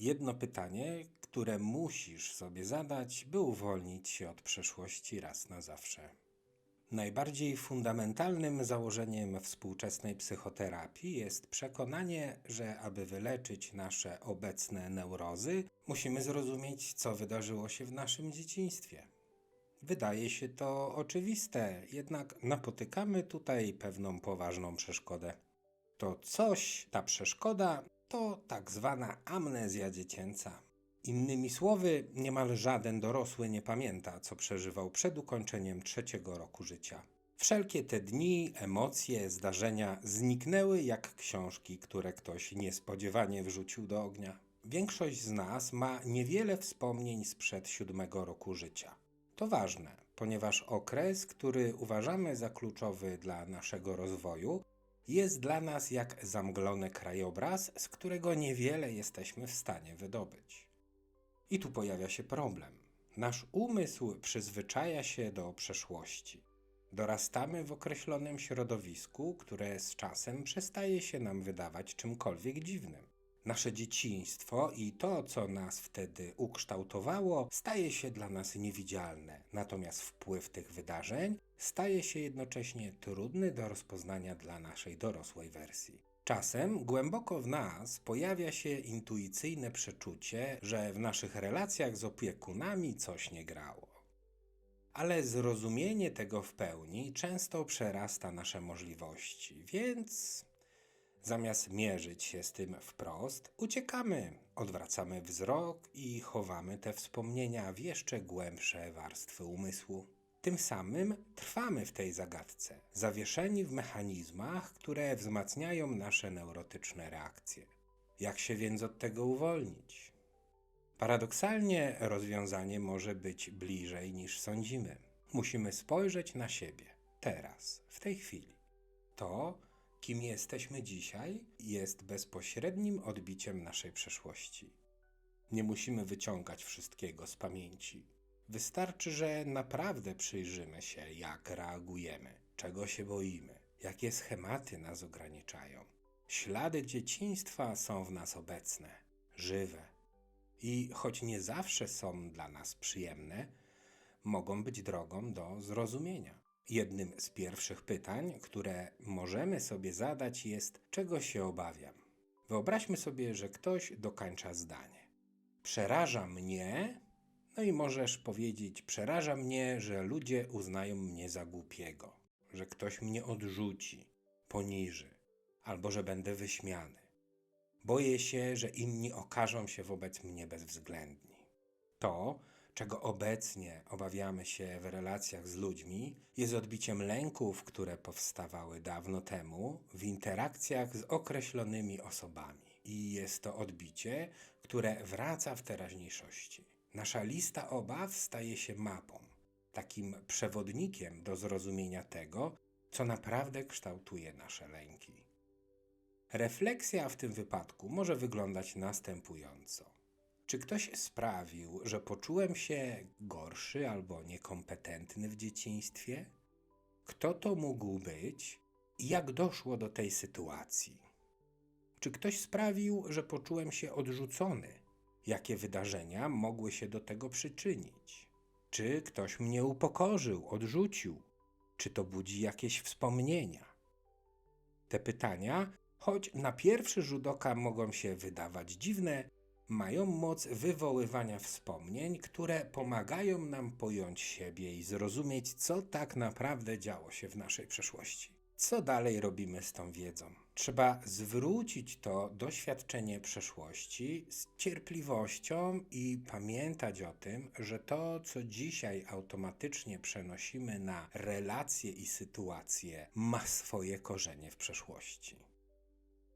jedno pytanie, które musisz sobie zadać, by uwolnić się od przeszłości raz na zawsze. Najbardziej fundamentalnym założeniem współczesnej psychoterapii jest przekonanie, że aby wyleczyć nasze obecne neurozy, musimy zrozumieć, co wydarzyło się w naszym dzieciństwie. Wydaje się to oczywiste, jednak napotykamy tutaj pewną poważną przeszkodę. To coś, ta przeszkoda, to tak zwana amnezja dziecięca. Innymi słowy, niemal żaden dorosły nie pamięta, co przeżywał przed ukończeniem trzeciego roku życia. Wszelkie te dni, emocje, zdarzenia zniknęły jak książki, które ktoś niespodziewanie wrzucił do ognia. Większość z nas ma niewiele wspomnień sprzed siódmego roku życia. To ważne, ponieważ okres, który uważamy za kluczowy dla naszego rozwoju, jest dla nas jak zamglony krajobraz, z którego niewiele jesteśmy w stanie wydobyć. I tu pojawia się problem. Nasz umysł przyzwyczaja się do przeszłości. Dorastamy w określonym środowisku, które z czasem przestaje się nam wydawać czymkolwiek dziwnym. Nasze dzieciństwo i to, co nas wtedy ukształtowało, staje się dla nas niewidzialne, natomiast wpływ tych wydarzeń staje się jednocześnie trudny do rozpoznania dla naszej dorosłej wersji. Czasem głęboko w nas pojawia się intuicyjne przeczucie, że w naszych relacjach z opiekunami coś nie grało. Ale zrozumienie tego w pełni często przerasta nasze możliwości, więc zamiast mierzyć się z tym wprost, uciekamy, odwracamy wzrok i chowamy te wspomnienia w jeszcze głębsze warstwy umysłu. Tym samym trwamy w tej zagadce, zawieszeni w mechanizmach, które wzmacniają nasze neurotyczne reakcje. Jak się więc od tego uwolnić? Paradoksalnie rozwiązanie może być bliżej niż sądzimy. Musimy spojrzeć na siebie, teraz, w tej chwili. To, kim jesteśmy dzisiaj, jest bezpośrednim odbiciem naszej przeszłości. Nie musimy wyciągać wszystkiego z pamięci. Wystarczy, że naprawdę przyjrzymy się, jak reagujemy, czego się boimy, jakie schematy nas ograniczają. Ślady dzieciństwa są w nas obecne, żywe i choć nie zawsze są dla nas przyjemne, mogą być drogą do zrozumienia. Jednym z pierwszych pytań, które możemy sobie zadać, jest: czego się obawiam? Wyobraźmy sobie, że ktoś dokańcza zdanie. Przeraża mnie, no i możesz powiedzieć: Przeraża mnie, że ludzie uznają mnie za głupiego, że ktoś mnie odrzuci, poniży, albo że będę wyśmiany. Boję się, że inni okażą się wobec mnie bezwzględni. To, czego obecnie obawiamy się w relacjach z ludźmi, jest odbiciem lęków, które powstawały dawno temu w interakcjach z określonymi osobami. I jest to odbicie, które wraca w teraźniejszości. Nasza lista obaw staje się mapą, takim przewodnikiem do zrozumienia tego, co naprawdę kształtuje nasze lęki. Refleksja w tym wypadku może wyglądać następująco. Czy ktoś sprawił, że poczułem się gorszy albo niekompetentny w dzieciństwie? Kto to mógł być i jak doszło do tej sytuacji? Czy ktoś sprawił, że poczułem się odrzucony? Jakie wydarzenia mogły się do tego przyczynić? Czy ktoś mnie upokorzył, odrzucił? Czy to budzi jakieś wspomnienia? Te pytania, choć na pierwszy rzut oka mogą się wydawać dziwne, mają moc wywoływania wspomnień, które pomagają nam pojąć siebie i zrozumieć, co tak naprawdę działo się w naszej przeszłości. Co dalej robimy z tą wiedzą? Trzeba zwrócić to doświadczenie przeszłości z cierpliwością i pamiętać o tym, że to, co dzisiaj automatycznie przenosimy na relacje i sytuacje, ma swoje korzenie w przeszłości.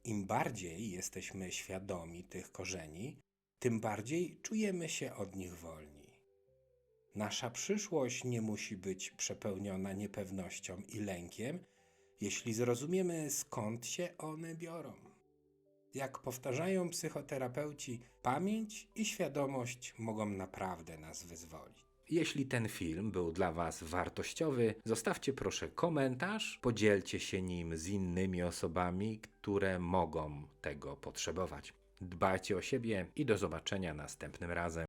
Im bardziej jesteśmy świadomi tych korzeni, tym bardziej czujemy się od nich wolni. Nasza przyszłość nie musi być przepełniona niepewnością i lękiem, jeśli zrozumiemy skąd się one biorą. Jak powtarzają psychoterapeuci, pamięć i świadomość mogą naprawdę nas wyzwolić. Jeśli ten film był dla Was wartościowy, zostawcie proszę komentarz, podzielcie się nim z innymi osobami, które mogą tego potrzebować. Dbajcie o siebie i do zobaczenia następnym razem.